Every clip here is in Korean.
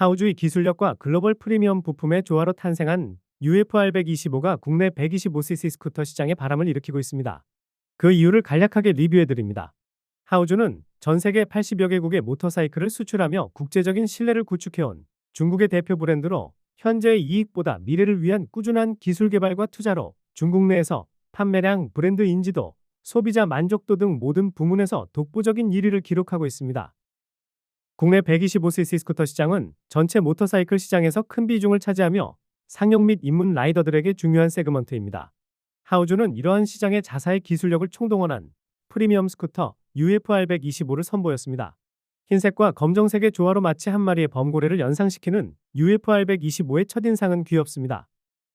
하우주의 기술력과 글로벌 프리미엄 부품의 조화로 탄생한 UFR125가 국내 125cc 스쿠터 시장에 바람을 일으키고 있습니다. 그 이유를 간략하게 리뷰해드립니다. 하우주는 전 세계 80여 개국의 모터사이클을 수출하며 국제적인 신뢰를 구축해온 중국의 대표 브랜드로 현재의 이익보다 미래를 위한 꾸준한 기술 개발과 투자로 중국 내에서 판매량, 브랜드 인지도, 소비자 만족도 등 모든 부문에서 독보적인 1위를 기록하고 있습니다. 국내 125cc 스쿠터 시장은 전체 모터사이클 시장에서 큰 비중을 차지하며 상용 및 입문 라이더들에게 중요한 세그먼트입니다. 하우주는 이러한 시장의 자사의 기술력을 총동원한 프리미엄 스쿠터 UFR125를 선보였습니다. 흰색과 검정색의 조화로 마치 한 마리의 범고래를 연상시키는 UFR125의 첫인상은 귀엽습니다.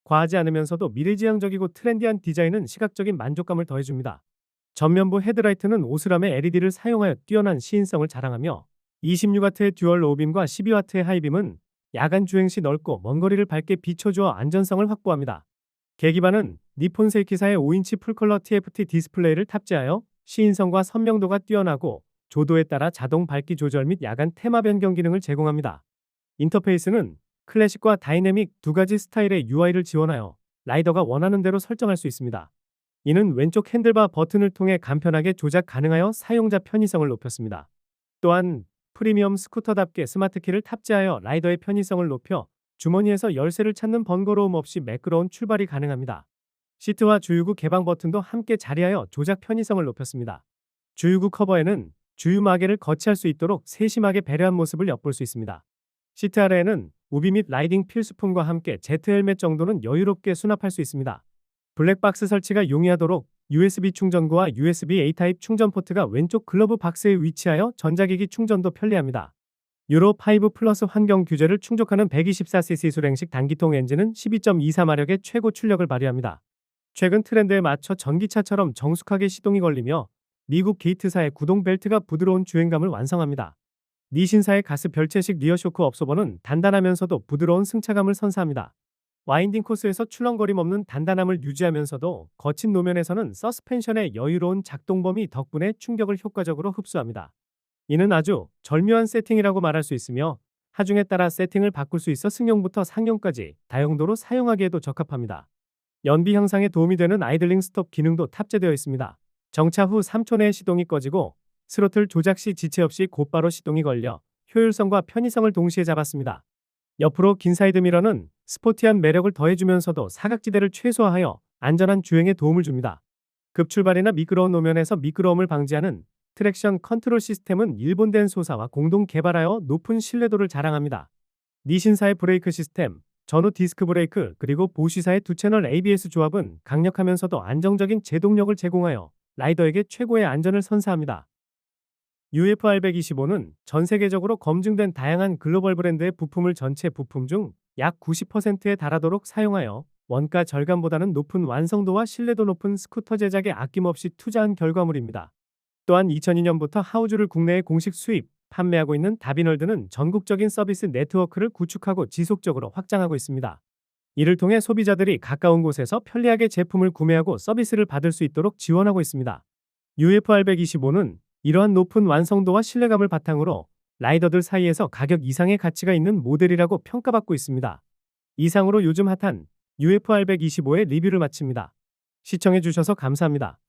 과하지 않으면서도 미래지향적이고 트렌디한 디자인은 시각적인 만족감을 더해줍니다. 전면부 헤드라이트는 오스람의 LED를 사용하여 뛰어난 시인성을 자랑하며 26W의 듀얼 로우빔과 12W의 하이빔은 야간 주행 시 넓고 먼 거리를 밝게 비춰주어 안전성을 확보합니다. 계기판은 니폰 세이키사의 5인치 풀컬러 TFT 디스플레이를 탑재하여 시인성과 선명도가 뛰어나고 조도에 따라 자동 밝기 조절 및 야간 테마 변경 기능을 제공합니다. 인터페이스는 클래식과 다이내믹 두 가지 스타일의 UI를 지원하여 라이더가 원하는 대로 설정할 수 있습니다. 이는 왼쪽 핸들바 버튼을 통해 간편하게 조작 가능하여 사용자 편의성을 높였습니다. 또한 프리미엄 스쿠터답게 스마트키를 탑재하여 라이더의 편의성을 높여 주머니에서 열쇠를 찾는 번거로움 없이 매끄러운 출발이 가능합니다. 시트와 주유구 개방 버튼도 함께 자리하여 조작 편의성을 높였습니다. 주유구 커버에는 주유 마개를 거치할 수 있도록 세심하게 배려한 모습을 엿볼 수 있습니다. 시트 아래에는 우비 및 라이딩 필수품과 함께 제트 헬멧 정도는 여유롭게 수납할 수 있습니다. 블랙박스 설치가 용이하도록 USB 충전구와 USB A 타입 충전 포트가 왼쪽 글러브 박스에 위치하여 전자기기 충전도 편리합니다. 유로 5 플러스 환경 규제를 충족하는 124cc 수랭식 단기통 엔진은 12.24마력의 최고 출력을 발휘합니다. 최근 트렌드에 맞춰 전기차처럼 정숙하게 시동이 걸리며 미국 게이트사의 구동 벨트가 부드러운 주행감을 완성합니다. 니신사의 가스 별채식 리어 쇼크 업소버는 단단하면서도 부드러운 승차감을 선사합니다. 와인딩 코스에서 출렁거림 없는 단단함을 유지하면서도 거친 노면에서는 서스펜션의 여유로운 작동 범위 덕분에 충격을 효과적으로 흡수합니다. 이는 아주 절묘한 세팅이라고 말할 수 있으며 하중에 따라 세팅을 바꿀 수 있어 승용부터 상용까지 다용도로 사용하기에도 적합합니다. 연비 향상에 도움이 되는 아이들링 스톱 기능도 탑재되어 있습니다. 정차 후 3초 내에 시동이 꺼지고 스로틀 조작 시 지체 없이 곧바로 시동이 걸려 효율성과 편의성을 동시에 잡았습니다. 옆으로 긴 사이드 미러는 스포티한 매력을 더해주면서도 사각지대를 최소화하여 안전한 주행에 도움을 줍니다. 급출발이나 미끄러운 노면에서 미끄러움을 방지하는 트랙션 컨트롤 시스템은 일본된 소사와 공동 개발하여 높은 신뢰도를 자랑합니다. 니신사의 브레이크 시스템, 전후 디스크 브레이크 그리고 보쉬사의 두 채널 ABS 조합은 강력하면서도 안정적인 제동력을 제공하여 라이더에게 최고의 안전을 선사합니다. UFR125는 전 세계적으로 검증된 다양한 글로벌 브랜드의 부품을 전체 부품 중 약 90%에 달하도록 사용하여 원가 절감보다는 높은 완성도와 신뢰도 높은 스쿠터 제작에 아낌없이 투자한 결과물입니다. 또한 2002년부터 하우주를 국내에 공식 수입, 판매하고 있는 다비널드는 전국적인 서비스 네트워크를 구축하고 지속적으로 확장하고 있습니다. 이를 통해 소비자들이 가까운 곳에서 편리하게 제품을 구매하고 서비스를 받을 수 있도록 지원하고 있습니다. UFR125는 이러한 높은 완성도와 신뢰감을 바탕으로 라이더들 사이에서 가격 이상의 가치가 있는 모델이라고 평가받고 있습니다. 이상으로 요즘 핫한 UFR125의 리뷰를 마칩니다. 시청해주셔서 감사합니다.